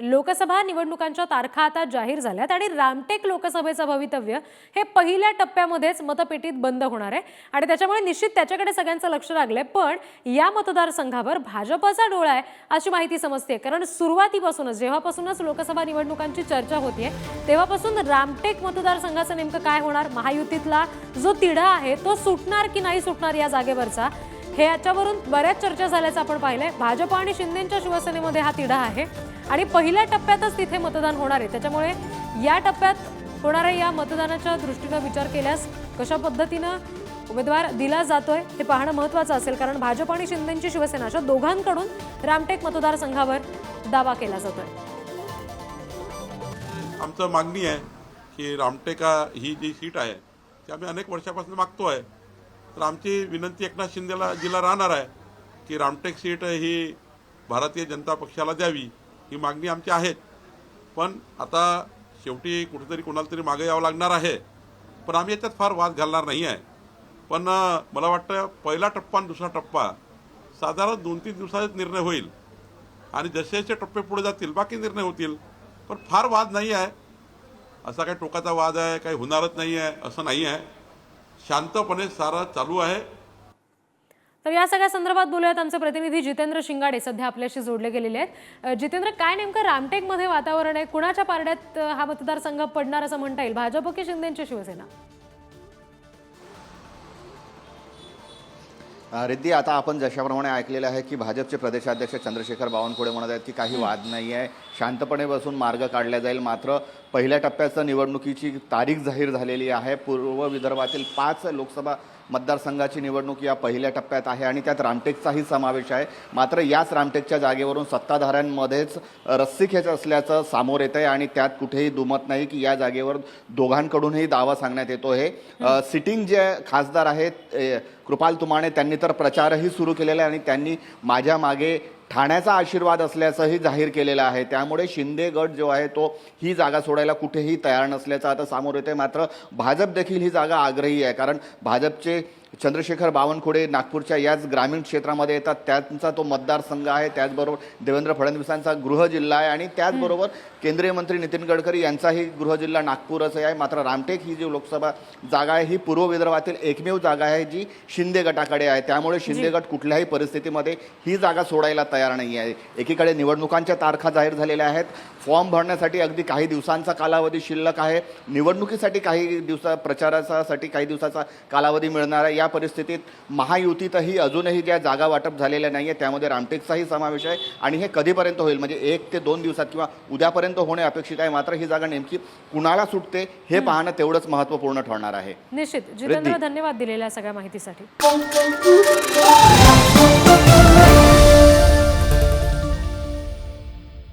लोकसभा निवडणुकांच्या तारखा आता जाहीर झाल्यात आणि रामटेक लोकसभेचं भवितव्य हे पहिल्या टप्प्यामध्येच मतपेटीत बंद होणार आहे. आणि त्याच्यामुळे निश्चित त्याच्याकडे सगळ्यांचं लक्ष लागलंय. पण या मतदारसंघावर भाजपचा डोळा आहे अशी माहिती समजते कारण सुरुवातीपासूनच जेव्हापासूनच लोकसभा निवडणुकांची चर्चा होतीये तेव्हापासून रामटेक मतदारसंघाचं नेमकं काय होणार? महायुतीतला जो तिढा आहे तो सुटणार की नाही सुटणार या जागेवरचा? हे याच्यावरून बऱ्याच चर्चा झाल्याचं आपण पाहिलंय. भाजप आणि शिंदेच्या शिवसेनेमध्ये हा तिढा आहे. आणि पहिल्या टप्प्यातच तिथे मतदान होणार आहे. त्याच्यामुळे या टप्प्यात होणाऱ्या या मतदानाच्या दृष्टीनं विचार केल्यास कशा पद्धतीनं उमेदवार दिला जातोय हे पाहणं महत्त्वाचं असेल. कारण भाजप आणि शिंदेची शिवसेना अशा दोघांकडून रामटेक मतदारसंघावर दावा केला जातोय. आमचं मागणी आहे की रामटेका ही जी सीट आहे ती आम्ही अनेक वर्षापासून मागतो आहे. तर आमची विनंती एकनाथ शिंदेला जिला राहणार आहे की रामटेक सीट ही भारतीय जनता पक्षाला द्यावी ही मागणी आमची आहे. पण आता शेवटी कुठेतरी कोणाला तरी मागे यावं लागणार आहे. पण आम्ही याच्यात फार वाद घालणार नाही आहे. पण मला वाटतं पहिला टप्पा आणि दुसरा टप्पा साधारण दोन तीन दिवसातच निर्णय होईल. आणि जसे जसे टप्पे पुढे जातील बाकी निर्णय होतील. पण फार वाद नाही आहे. असा काही टोकाचा वाद आहे काही होणारच नाही आहे असं नाही आहे. शांतपणे सारा चालू आहे. तर या सगळ्या संदर्भात बोलूयात आमचे प्रतिनिधी जितेंद्र शिंगाडे सध्या आपल्याशी जोडले गेलेले आहेत. जितेंद्र काय नेमकं रामटेकमध्ये वातावरण आहे? कुणाच्या पारड्यात हा मतदारसंघ पडणार असं म्हणता येईल? भाजप की शिंदेची शिवसेना? रिद्धी आता आपण जशाप्रमाणे ऐकलेलं आहे की भाजपचे प्रदेशाध्यक्ष चंद्रशेखर बावनकुळे म्हणत आहेत की काही वाद नाही आहे. शांतपणे बसून मार्ग काढला जाईल. मात्र पहिल्या टप्प्याचं निवडणुकीची तारीख जाहीर झालेली आहे. पूर्व विदर्भातील पाच लोकसभा मतदारसंघाची निवडणूक या पहिल्या टप्प्यात आहे आणि त्यात रामटेकचाही समावेश आहे. मात्र याच रामटेकच्या जागेवरून सत्ताधाऱ्यांमध्येच रस्सी खेच असल्याचं समोर येत आहे आणि त्यात कुठेही दुमत नाही की या जागेवर दोघांकडूनही दावा सांगण्यात येतो हे. सिटिंग जे खासदार आहेत कृपाल तुमाणे त्यांनी तर प्रचारही सुरू केलेला आहे आणि त्यांनी माझ्या मागे ठाण्याचा आशीर्वाद असल्याचंही जाहीर केलेलं आहे. त्यामुळे शिंदे गट जो आहे तो ही जागा सोडायला कुठेही तयार नसल्याचं आता समोर येते मात्र भाजप देखील ही जागा आग्रही आहे. कारण भाजपचे चंद्रशेखर बावनकुळे नागपूरच्या याच ग्रामीण क्षेत्रामध्ये येतात. त्यांचा तो मतदारसंघ आहे. त्याचबरोबर देवेंद्र फडणवीसांचा गृह जिल्हा आहे. आणि त्याचबरोबर केंद्रीय मंत्री नितीन गडकरी यांचाही गृह जिल्हा नागपूरच आहे. मात्र रामटेक ही जी लोकसभा जागा आहे ही पूर्व विदर्भातील एकमेव जागा आहे जी शिंदे गटाकडे आहे. त्यामुळे शिंदे गट कुठल्याही परिस्थितीमध्ये ही जागा सोडायला तयार नाही आहे. एकीकडे निवडणुकांच्या तारखा जाहीर झालेल्या आहेत. फॉर्म भरण्यासाठी अगदी काही दिवसांचा कालावधी शिल्लक आहे. निवडणुकीसाठी काही दिवसा प्रचारासाठी काही दिवसाचा कालावधी मिळणार आहे. या परिस्थितीत महायुतीतही अजूनही ज्या जागा वाटप झालेल्या नाही आहे त्यामध्ये रामटेकचाही समावेश आहे. आणि हे कधीपर्यंत होईल? म्हणजे एक ते दोन दिवसात किंवा उद्यापर्यंत होणे अपेक्षित आहे. मात्र ही जागा नेमकी कुणाला सुटते हे पाहणं तेवढंच महत्त्वपूर्ण ठरणार आहे. निश्चित. जितेंद्र धन्यवाद दिलेल्या सगळ्या माहितीसाठी.